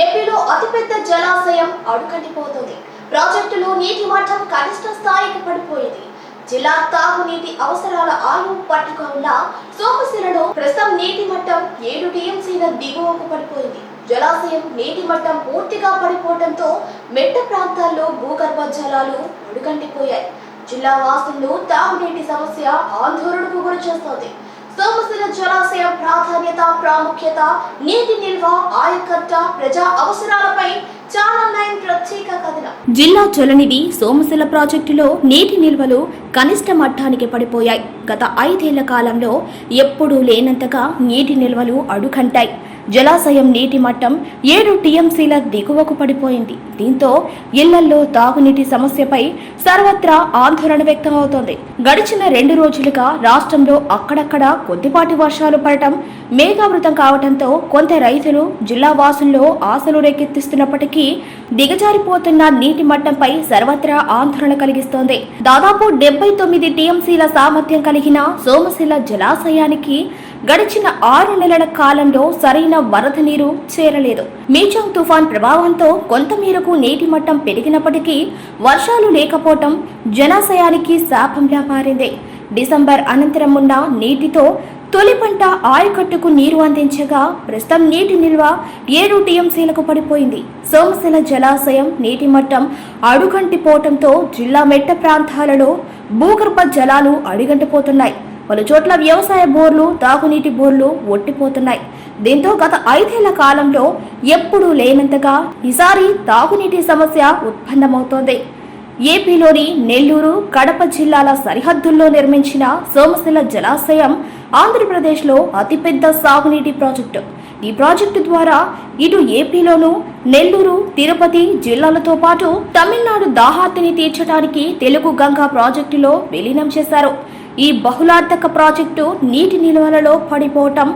ఏపీలో అతిపెద్ద జలాశయం అడుగంటిపోతుంది. ప్రాజెక్టులో నీటి మట్టం కనిష్ట స్థాయికి పడిపోయింది. జిల్లా తాగునీటి అవసరాల ఆయువు పట్టుక ఉన్న సోమశిలలో ప్రస్తుతం నీటి మట్టం ఏడు టీఎంసీల దిగువకు పడిపోయింది. జలాశయం నీటి మట్టం పూర్తిగా పడిపోవడంతో మెట్ట ప్రాంతాల్లో భూగర్భ జలాలు అడుగంటిపోయాయి. జిల్లా వాసులు తాగునీటి సమస్య ఆందోళనకు గురి చేస్తోంది. సోమశిల జలాశయ ప్రాధాన్యత ప్రాముఖ్యత నీటి నిల్వ ఆయకట్ట ప్రజా అవసరాలపై జిల్లా జలనిధి సోమశిల ప్రాజెక్టులో నీటి నిల్వలు కనిష్ట మట్టానికి పడిపోయాయి. గత ఐదేళ్ళ కాలంలో ఎప్పుడూ లేనంతగా నీటి నిల్వలు అడుగంటాయి. జలాశయం నీటి మట్టం ఏడు టీఎంసీల దిగువకు పడిపోయింది. దీంతో ఇళ్ళల్లో తాగునీటి సమస్యపై సర్వత్రా ఆందోళన వ్యక్తమవుతోంది. గడిచిన రెండు రోజులుగా రాష్ట్రంలో అక్కడక్కడ కొద్దిపాటి వర్షాలు పడటం మేఘావృతం కావడంతో కొంత రైతులు జిల్లా వాసుల్లో ఆశలు రేకెత్తిస్తున్నప్పటికీ దిగజారిపోతున్న నీటి మట్టంపై సర్వత్రా ఆందోళన కలిగిస్తోంది. దాదాపు డెబ్బై తొమ్మిది టీఎంసీల సామర్థ్యం కలిగిన సోమశిల జలాశయానికి గడిచిన ఆరు నెలల కాలంలో సరైన వరద నీరు చేరలేదు. మీచాంగ్ తుఫాన్ ప్రభావంతో కొంతమేరకు నీటి మట్టం పెరిగినప్పటికీ వర్షాలు లేకపోవటం జలాశయానికి శాపంలా మారింది. డిసెంబర్ అనంతరం ఉన్న నీటితో తొలి పంట ఆయకట్టుకు నీరు అందించగా ప్రస్తుతం నీటి నిల్వ ఏడు టీఎంసీలకు పడిపోయింది. సోమశిల జలాశయం నీటి మట్టం అడుగంటిపోవటంతో జిల్లా మెట్ట ప్రాంతాలలో భూగర్భ జలాలు అడిగంటిపోతున్నాయి. పలు చోట్ల వ్యవసాయ బోర్లు తాగునీటి బోర్లు ఒట్టిపోతున్నాయి. దీంతో గత ఐదేళ్ళ కాలంలో ఎప్పుడూ లేనంతగా ఈసారి తాగునీటి సమస్య ఉత్పన్నమవుతోంది. ఏపీలోని నెల్లూరు కడప జిల్లాల సరిహద్దుల్లో నిర్మించిన సోమశిల జలాశయం ఆంధ్రప్రదేశ్లో అతిపెద్ద సాగునీటి ప్రాజెక్టు. ఈ ప్రాజెక్టు ద్వారా ఇటు ఏపీలోను నెల్లూరు తిరుపతి జిల్లాలతో పాటు తమిళనాడు దాహార్తిని తీర్చడానికి తెలుగు గంగా ప్రాజెక్టులో విలీనం చేశారు. ఈ బహుళార్థక ప్రాజెక్టు నీటి నిల్వలలో పడిపోవటం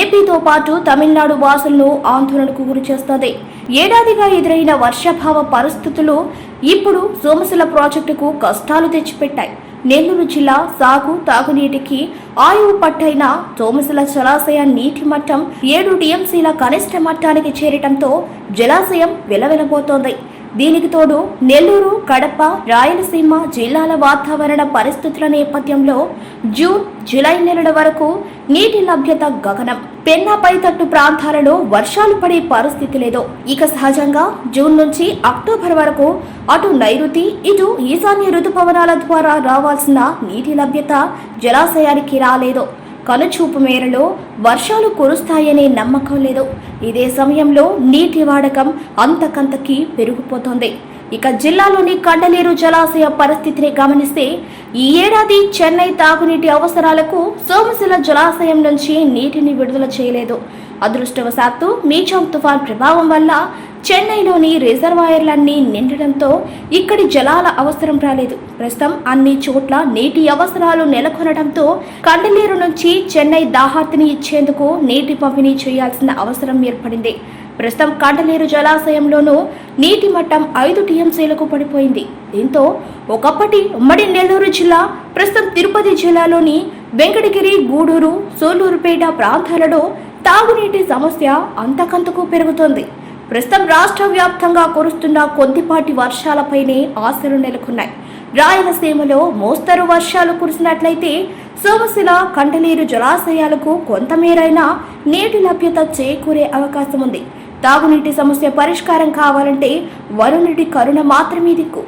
ఏపీతో పాటు తమిళనాడు వాసులను ఆందోళనకు గురిచేస్తుంది ఏడాదిగా ఎదురైన వర్షాభావ పరిస్థితులు ఇప్పుడు సోమశిల ప్రాజెక్టుకు కష్టాలు తెచ్చిపెట్టాయి. నెల్లూరు జిల్లా సాగు తాగునీటికి ఆయువు పట్టైన సోమశిల జలాశయ నీటి మట్టం ఏడు టీఎంసీల కనిష్ట మట్టానికి చేరటంతో జలాశయం వెలవెలబోతోంది. దీనికి తోడు నెల్లూరు కడప రాయలసీమ జిల్లాల వాతావరణ పరిస్థితుల నేపథ్యంలో జూన్ జూలై నెలల వరకు నీటి లభ్యత గగనం. పెన్నా పైతట్టు ప్రాంతాలలో వర్షాలు పడే పరిస్థితి లేదు. ఇక సహజంగా జూన్ నుంచి అక్టోబర్ వరకు అటు నైరుతి ఇటు ఈశాన్య ఋతుపవనాల ద్వారా రావాల్సిన నీటి లభ్యత జలాశయానికి రాలేదు. కనుచూపు మేరలో వర్షాలు కురుస్తాయనే నమ్మకం లేదు. ఇదే సమయంలో నీటి వాడకం అంతకంతకి పెరిగిపోతోంది. ఇక జిల్లాలోని కండలేరు జలాశయ పరిస్థితిని గమనిస్తే ఈ ఏడాది చెన్నై తాగునీటి అవసరాలకు సోమశిల జలాశయం నుంచి నీటిని విడుదల చేయలేదు. అదృష్టవశాత్తు మీచం తుఫాన్ ప్రభావం వల్ల చెన్నైలోని రిజర్వాయర్లన్నీ నిండడంతో ఇక్కడి జలాల అవసరం రాలేదు. ప్రస్తుతం అన్ని చోట్ల నీటి అవసరాలు నెలకొనడంతో కండలేరు నుంచి చెన్నై దాహార్తిని ఇచ్చేందుకు నీటి పంపిణీ చేయాల్సిన అవసరం ఏర్పడింది. ప్రస్తుతం కండలేరు జలాశయంలోనూ నీటి మట్టం ఐదు టీఎంసీలకు పడిపోయింది. దీంతో ఒకప్పటి ఉమ్మడి నెల్లూరు జిల్లా ప్రస్తుతం తిరుపతి జిల్లాలోని వెంకటగిరి గూడూరు సోలూరుపేట ప్రాంతాలలో తాగునీటి సమస్య అంతకంతకు పెరుగుతోంది. ప్రస్తుతం రాష్ట్ర వ్యాప్తంగా కురుస్తున్న కొద్దిపాటి వర్షాలపైనే ఆశలు నెలకొన్నాయి. రాయలసీమలో మోస్తరు వర్షాలు కురిసినట్లయితే సోమశిల కంటనీరు జలాశయాలకు కొంతమేరైనా నీటి లభ్యత చేకూరే అవకాశం ఉంది తాగునీటి సమస్య పరిష్కారం కావాలంటే వరుణుడి కరుణ మాత్రమే దిక్కు.